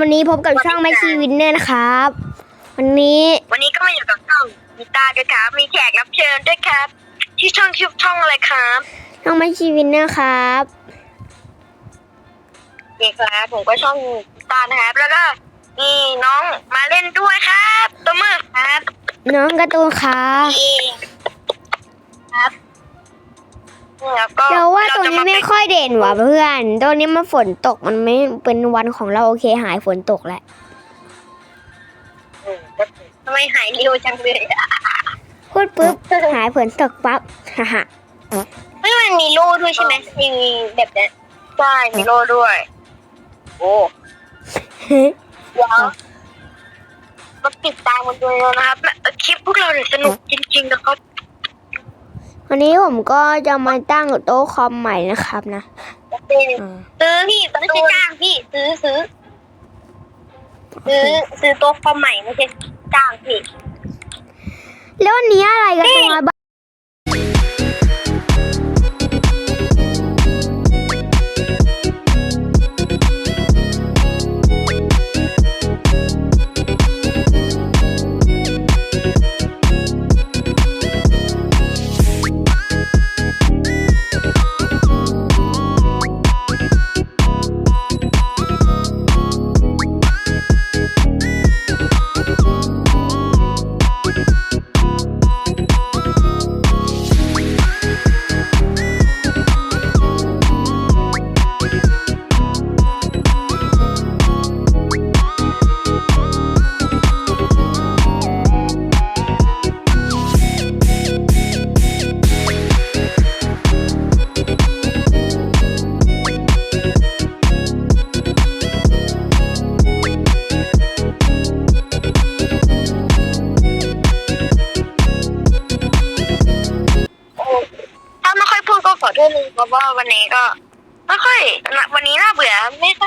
วันนี้พบกับช่องไม่ชีวินเนอร์นะครับ วันนี้ วันนี้ก็มาอยู่กับช่องมีตาด้วยครับ มีแขกรับเชิญด้วยครับที่ช่องชื่อช่องอะไรครับช่องไม่ชีวินเนอร์ครับเด็กครับผมก็ช่องมีตานะครับ แล้วก็มีน้องมาเล่นด้วยครับตัวมือครับ น้องการ์ตูนครับนี่ครับ แล้วก็เราว่าตรงนี้ไม่ค่อยเด่นว่ะเพื่อนตรงนี้มันฝนตกมันไม่เป็นวันของเราโอเคหายฝนตกแล้วอืมทำไมหายเร็วจังเลยอะพูดปุ๊บหายฝนตกปั๊บฮ่าฮ่าเฮ้ยมันมีโล่ด้วยใช่ไหมมีแบบนั้นใช่มีโล่ด้วย โอ้เดี๋ยวมาติดตามกันด้วยนะครับคลิปพวกเราเนี่ยสนุกจริงๆนะครับ วันนี้ผมก็จะมาตั้งโต๊ะคอมใหม่นะครับนะอ่าซื้อพี่ไม่ใช่จ้างพี่ซื้อซื้อซื้อซื้อโต๊ะคอมใหม่ไม่ใช่จ้างพี่แล้ววันนี้อะไรกันตรงนั้น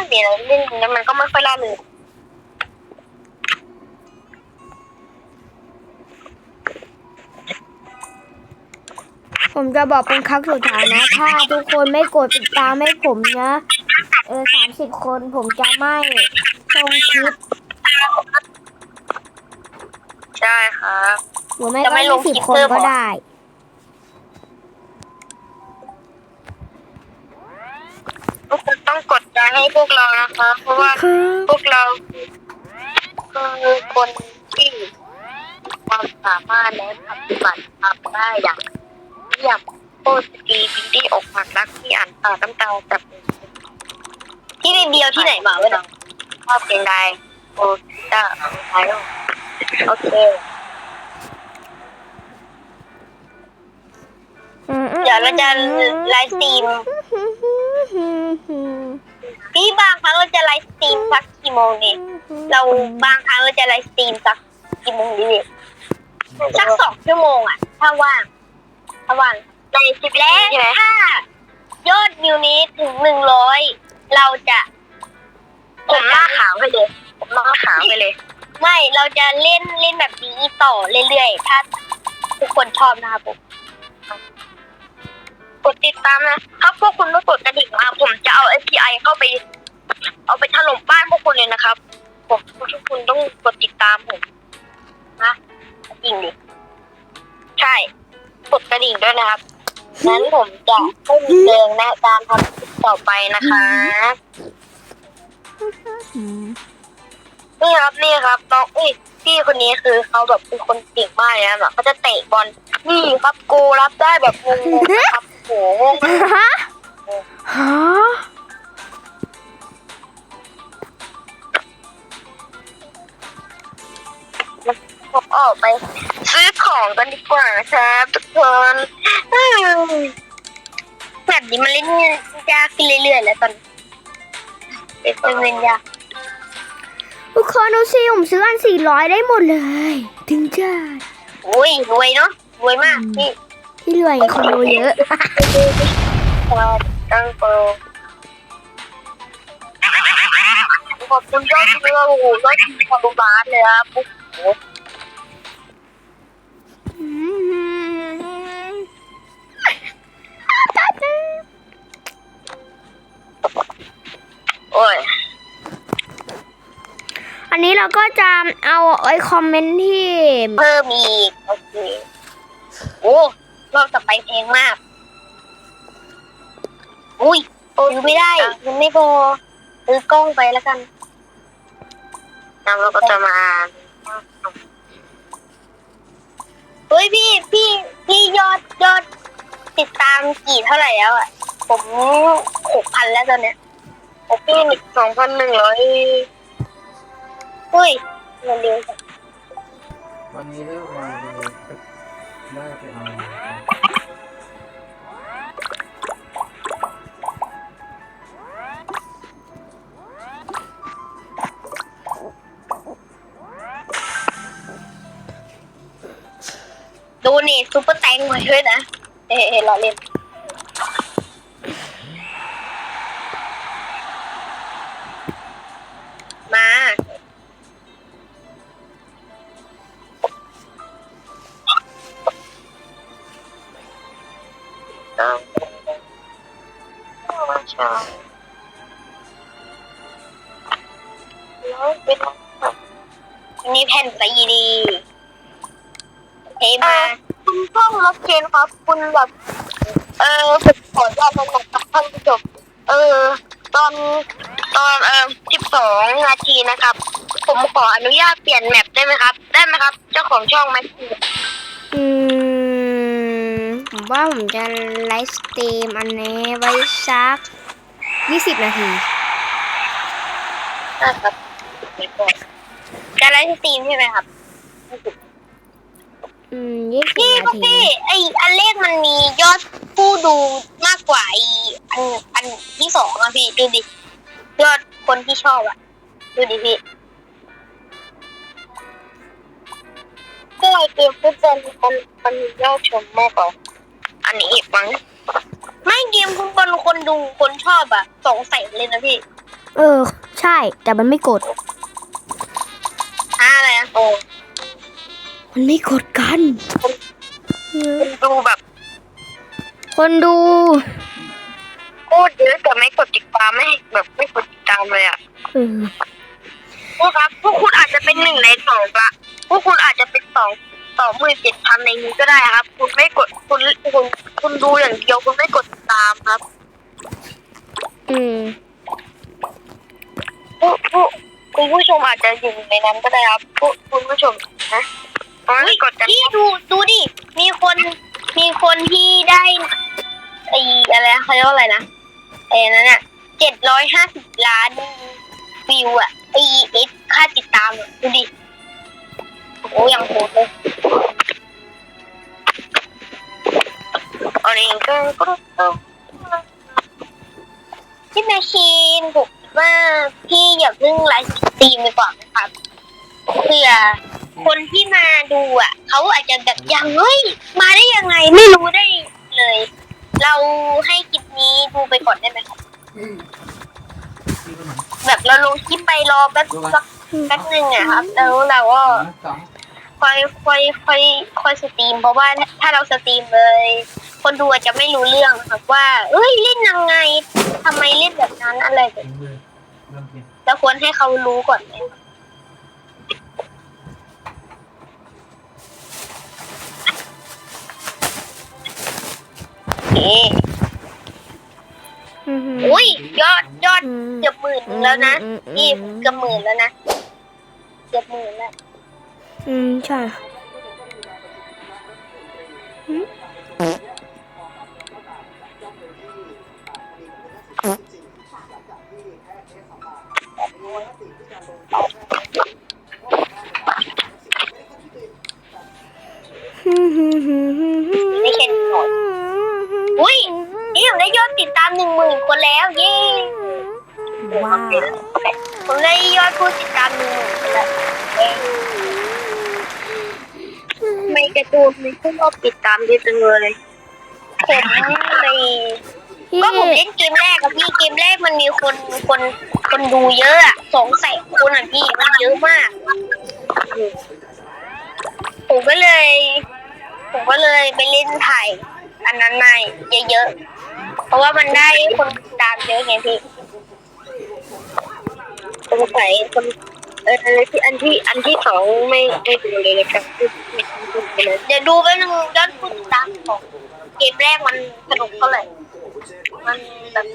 ไม่ค่อยมีอะไรเล่นแล้วมันก็ไม่ค่อยล่าเริงผมจะบอกเป็นครั้งสุดท้ายนะ ถ้าทุกคนไม่กดติดตามให้ผมนะ เออสามสิบคนผมจะไม่ส่งคลิปใช่ครับหรือไม่จะก็ไม่ลยี่งสิบคลิปคนเพิ่มเหรก็อได้ ทุกคนต้องกดใจให้พวกเรานะคะ เพราะว่าพวกเราคือคนที่มีความสามารถและปฏิบัติทำได้อย่างเยี่ยมโคตรดีบินดี้อกหักรักที่อ่านตาน้ำตาจับมือที่ไปเดียวที่ไหนมาวะเนี่ยชอบเพลงใดโอ้จ้าไทยโอเคเดี๋ยวเราจะไลฟ์สตรีม พี่บางครั้งเราจะไลฟ์สตรีมสักกี่โมงดีเราบางครั้งเราจะไลฟ์สตรีมสักกี่โมงดีสักสองชั่วโมงอะ ถ้าว่างถ้าว่างในสิบและถ้ายอดวิวนี้ถึงหนึ่งร้อยเราจะผมหน้าขาวไปเลยผมหน้าขาวไปเลย ไม่เราจะเล่นเล่นแบบนี้ต่อเรื่อยๆถ้าทุกคนชอบนะครับผม กดติดตามนะ ถ้าพวกคุณไม่กดกระดิ่งมาผมจะเอา API เข้าไป เอาไปถล่มบ้านพวกคุณเลยนะครับ ผมทุกคนต้องกดติดตามผมนะจริงดิใช่ กดกระดิ่งด้วยนะครับนั้นผมจะไม่มีเดิงในการทำคลิปต่อไปนะคะนี่ครับนี่ครับน้องอุ้ยพี่คนนี้คือเขาแบบเป็นคนเก่งมากเลยนะแบบเขาจะเตะบอลนี่ครับโกรับได้แบบงงๆนะครับ โหงงมากฮะฮะผมออกไป ซื้อของกันดีกว่าครับทุกคนอืมแบบนี้มันเล่นยากขึ้นเรื่อยๆแล้วตอนเป็นเล่นยากทุกคนดูสิผมซื้ออันสี่ร้อยได้หมดเลย ถึงจะอุ้ยรวยเนาะรวยมากพี่ ที่รวยคนดูเยอะตั้งโปรขอบคุณยอดวิวโอ้โหยอดวิวของบ้านเลยครับโอ้โหโอ้ย อันนี้เราก็จะเอาไอ้คอมเมนต์ที่เพิ่มอีกโอเคโอ้ รอบต่อไปแพงมาก อุ้ยซื้อไม่ได้มันไม่พอซื้อกล้องไปแล้วกันแล้วเราก็จะมา เฮ้ยพี่พี่พี่ยอดยอดติดตามกี่เท่าไหร่แล้วอะ ผมหกพันแล้วตอนเนี้ยผมพี่สองพันหนึ่งร้อยเฮ้ยเงินเดือนวันนี้เลิกมา เลยได้ไปเอาดูนี่ซุปเปอร์แตงมาด้วยนะ เอ๊ะเราเล่น นี่แผ่นซีดีเทมาคุณพ่องรถเคนครับคุณแบบ เออผมขออนุญาตมันกับท่านผู้ชมเออ ตอนตอนเออสิบสองนาทีนะครับ ผมขออนุญาตเปลี่ยนแมปได้ไหมครับ ได้ไหมครับ เจ้าของช่องไหมอืม ผมว่าผมจะไลฟ์สตรีมอันนี้ไว้สักยี่สิบนาทีได้ครับจะไลฟ์สตรีมใช่ไหมครับ อืมยี่สิบพี่นาก็ทีพี่ไออันเลขมันมียอดผู้ดูมากกว่าไออันอันที่สองอะพี่ดูดิยอดคนที่ชอบอะดูดิพี่ก็เลยเกมฟุตบอลคนคนยอดชมมากกว่า อันนี้อีกมั้งไม่เกมฟุตบอลคนดูคนชอบอะสองแสนเลยนะพี่เออ ใช่ แต่มันไม่กดห้าอะไรนะโอ้มันไม่กดกันเออดูแบบคนดูโคตรเยอะแต่ไม่กดติดตามไม่ แบบไม่กดติดตามเลยอะเออ พวกครับพวกคุณอาจจะเป็นหนึ่งในสองละพวกคุณอาจจะเป็นสอง สองหมื่นเจ็ดพันในนี้ก็ได้ครับ คุณไม่กดคุณคุณคุณดูอย่างเดียวคุณไม่กดติดตามครับ อืมผู้ผู้คุณผู้ชมอาจจะอยู่ในนั้นก็ได้ครับผู้คุณผู้ชมนะไม่กดกันพี่ดูดูดิ มีคนมีคนที่ได้ไอ้อะไรนะเขาเรียกว่าอะไรนะไอ้นั่นน่ะเจ็ดร้อยห้าสิบล้านวิวอะไอ้ไอ้ค่าติดตามอะดูดิ โอ้ยังโหดเลยอันนี้ก็พี่แมชชีนผมว่าพี่อย่าเพิ่งไลฟ์สตรีมไปก่อนนะครับเผื่อคนที่มาดูอะเขาอาจจะแบบยังเฮ้ยมาได้ยังไงไม่รู้ได้เลย เราให้คลิปนี้ดูไปก่อนได้ไหมครับแบบเราลงคลิปไปรอแป๊บสัก แป๊บหนึ่งอะครับ แล้วเราก็สองค่อยค่อยค่อยค่อยสตรีม เพราะว่าถ้าเราสตรีมเลย คนดูอาจจะไม่รู้เรื่องครับว่า เอ้ยเล่นยังไงทำไมเล่นแบบนั้นอะไรแบบถึงเลยเริ่มกินเราควรให้เขารู้ก่อนไหมโอเคอุ้ยยอดยอดเกือบหมื่นหนึ่งแล้วนะนี่เกือบหมื่นแล้วนะ เกือบหมื่นแล้วอืม ใช่อืมไม่เช่นหน่อยอุ้ยนี่ผมได้ยอดติดตามหนึ่งหมื่นคนแล้ว เย้ว้าว ผมได้ยอดผู้ติดตามหนึ่งหมื่นแล้วเย้ไม่กระตูนไม่ขึ้รอบติดตามเยอะจังเลยผมในก็ผมเล่นเกมแรกกับพี่เกมแรกมันมีคนคนคนดูเยอะอะสองแสนคนอะพี่มันเยอะมาก ผมก็เลย ผมก็เลยไปเล่นถ่ายอันนั้นมาเยอะๆเพราะว่ามันได้คนตามเยอะไงพี่ สงสัยคนคเออที่อันที่อันที่สองไม่ไม่ดูเลยเลยครับเดี๋ยวดูไปหนึ่งยอดผู้ติดตามของเกมแรกมันสนุกเท่าไหร่มันแบบ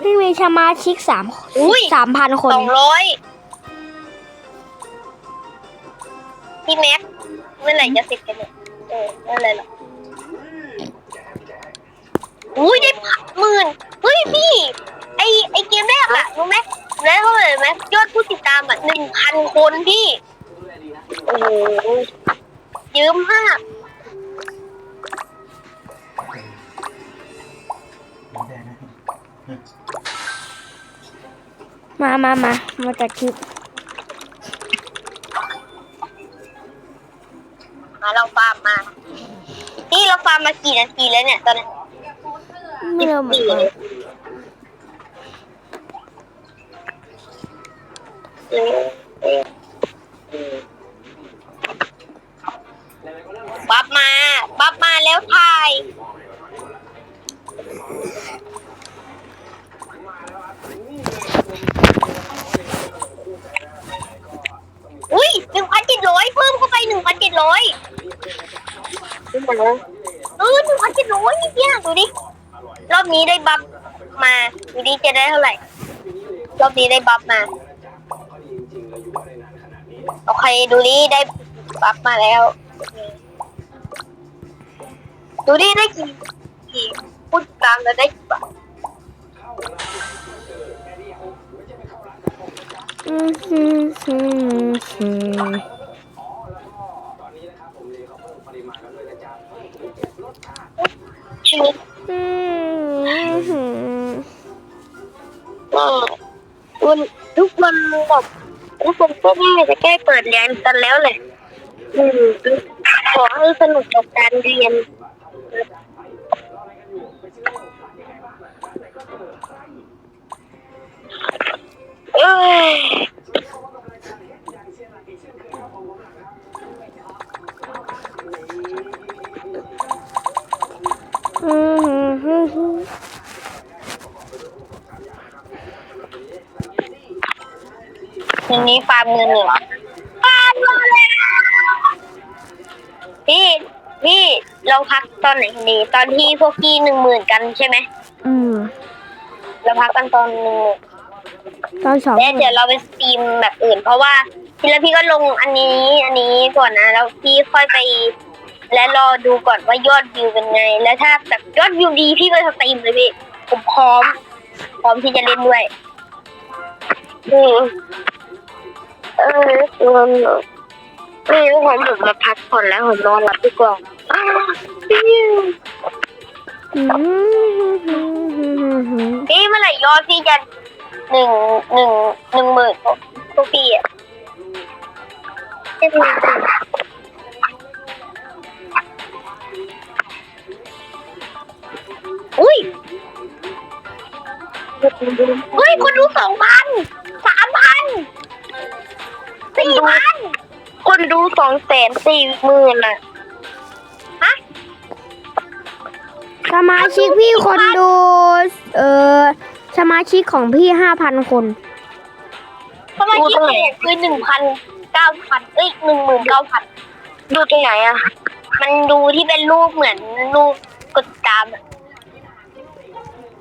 พี่มีสมาชิกสามอุ้ยสามพันคนสองร้อยพี่แม็ก เมื่อไหร่จะเสร็จกันเนี่ยเออเมื่อไหร่หรออุ้ยได้พันหมื่นเฮ้ยพี่ไอไอเกมแรกอะรู้ไหมแล้วเท่าไหร่ไหมยอดผู้ติดตามอะหนึ่งพันคนพี่โอ้โหเยอะมากมามามามาจากคลิป มาเราฟาร์มมา นี่เราฟาร์มมา กี่นาทีแล้วเนี่ยตอนนี้ไม่รู้เหมือนกันบัฟมาบัฟมาแล้วถ่ายอุ้ยหนึ่งพันเจ็ดร้อยเพิ่มเข้าไปหนึ่งพันเจ็ดร้อยเออ หนึ่งพันเจ็ดร้อยนี่เพี้ยดูดิ รอบนี้ได้บัฟมา ดูดิจะได้เท่าไหร่ รอบนี้ได้บัฟมา โอเค ดูดิได้บัฟมาแล้ว ดูดิได้กี่กี่พูดตามแล้วได้กี่บาทอืมฮึมฮึมฮึม ชีวิต อืมก็วันทุกวันแบบทุกคนก็น่าจะใกล้เปิดเรียนกันแล้วแหละอืมขอให้สนุกกับการเรียนเอ้ยอืมฮึมฮึม ทีนี้ฟาร์มเงินหนึ่งฟาร์มเงินแล้วพี่พี่เราพักตอนไหนกันดีตอนที่พวกพี่หนึ่งหมื่นกันใช่ไหมอืมเราพักกันตอนหนึ่งหมื่นตอนสองแล้วเดี๋ยวเราไปสตรีมแบบอื่น เพราะว่าทีละพี่ก็ลงอันนี้ อันนี้ก่อนนะแล้วพี่ค่อยไป และรอดูก่อนว่ายอดวิวเป็นไง แล้วถ้าแบบยอดวิวดีพี่ก็สตรีมเลยพี่ผมพร้อม พร้อมที่จะเล่นด้วยอืมเออมันไม่รู้ผมผมมาพักผ่อนแล้วผมนอนหลับดีกว่าอ้าวพี่นี่เมื่อไหร่ยอดพี่จะหนึ่งหนึ่งหนึ่งหมื่นพวกพี่อะ อุ้ยเฮ้ยคนดูสองพันสามพันสี่พันคนดูสองแสนสี่หมื่นอะฮะสมาชิกพี่คนดู เอ่อสมาชิกของพี่ห้าพันคนสมาชิกเพจคือหนึ่งพันเก้าพันเอ้ยหนึ่งหมื่นเก้าพันดูตรงไหนอะมันดูที่เป็นรูปเหมือนรูปกดติดตามอะ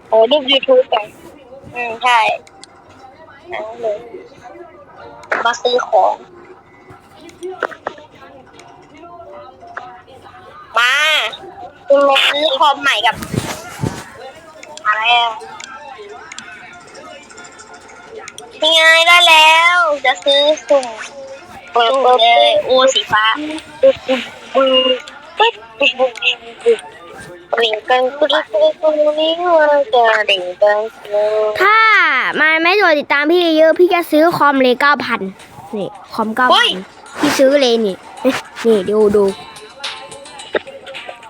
โอ้รูปยูทูบกันอืมใช่นั่นเลยมาซื้อของ มาคุณมาซื้อคอมใหม่กับ อะไรอะนี่ไงได้แล้ว จะซื้อสุ่มสุ่มเลยโอ้สีฟ้า ดิ่งกันกุลกุลกุลนี้ว่าจะดิ่งกันกุลถ้ามาไม่กดติดตามพี่เยอะพี่จะซื้อคอมเลยเก้าพันนี่คอมเก้าเฮ้พัยนพี่ซื้อเลยนี่เอ๊ะนี่ดูดู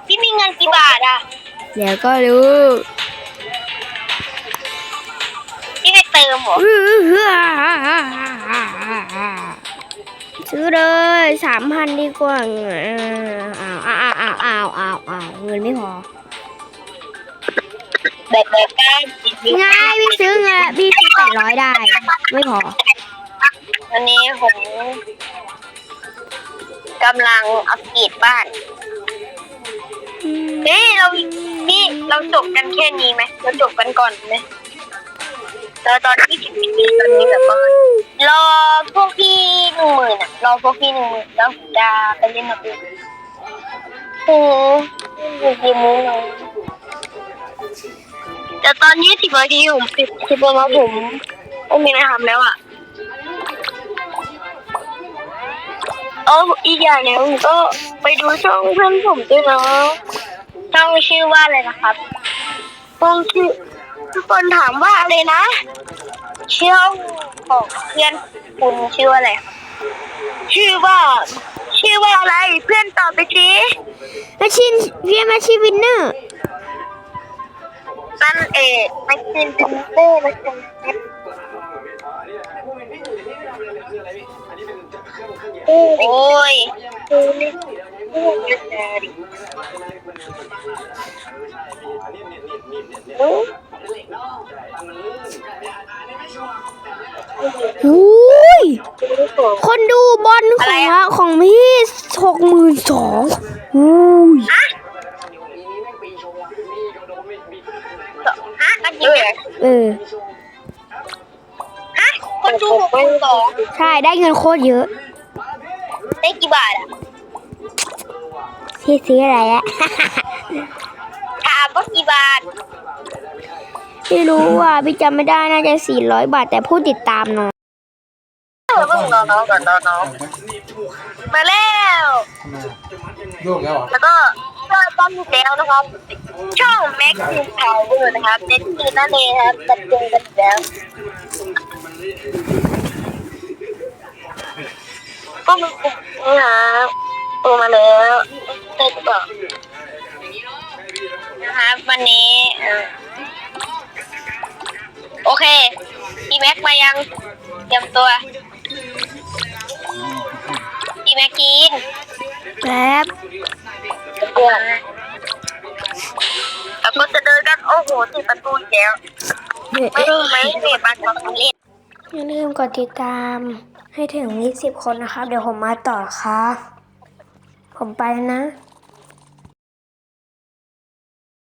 พี่มีเงินกี่บาทอะเดี๋ยวก็รู้พี่ไปเติมเหรอซื้อเลยสามพันดีกว่าอ้าวอ้าว อ้าวอ้าวอ้าวอ้าวเงินไม่พอแบบแบบแก้จิตวิง่ายพี่ซื้อเงินพี่ซื้อแปดร้อยได้ ไม่พอ วันนี้ผมกำลังอัปเกรดบ้านเฮ้ยเรานี่เราจบกันแค่นี้ไหมเราจบกันก่อนไหมเราตอนที่สิบปีตอนนี้แบบว่ารอพวกพี่หนึ่งหมื่นอะรอพวกพี่หนึ่งหมื่นแล้วผมจะไปเล่นกับพี่ โอ้โหกี่โมงแล้วแต่ตอนนี้สิบนาทีผมสิบสิบโมงแล้วผมไม่มีอะไรทำแล้วอะเอออีกอย่างหนึ่งก็ไปดูช่องเพื่อนผมด้วยนะช่องชื่อว่าอะไรนะครับช่องชื่อทุกคนถามว่าอะไรนะช่องของเพื่อนคุณชื่อว่าอะไร ชื่อว่า ชื่อว่าอะไร เพื่อนตอบไปสิแมชชีนพี่แมชชีนวินเนอร์นั่นเองไม่ใช่พิมเตอร์ไม่ใช่โอ้ยโอ้ยอุ้ยโอ้ย คนดูบอลขอะไรองอะ ของพี่หกหมื่นสองอุ้ยฮะฮะกันจริงเหรอเออ ฮะ คนดูหกพันสองใช่ได้เงินโคตรเยอะได้กี่บาทอะพี่ซื้ออะไรอะ ถามว่ากี่บาทไม่รู้อะพี่จำไม่ได้น่าจะสี่ร้อยบาทแต่ผู้ติดตามน้อย เออเพิ่งน้องก่อนน้องๆมาแล้ว ทำไมโยกแล้วเหรอแล้วก็เริ่มต้นแล้วนะครับ ช่องแม็กซ์พาวเวอร์นะครับเน็ตซีนั่นเองครับจัดเจอกันแล้วก็มานี่ฮะโอมาแล้วได้หรือเปล่านะครับวันนี้เอ่อโอเคพี่แม็กมายังเตรียมตัว ม็กกินแป๊บเพื่อนแล้วก็จะเดินกันโอ้โหติดประตูอีกแล้วไม่รู้ไหมเรียนมาจากเล่นอย่าลืมกดติดตามให้ถึงยี่สิบคนนะครับ เดี๋ยวผมมาต่อครับ ผมไปแล้วนะ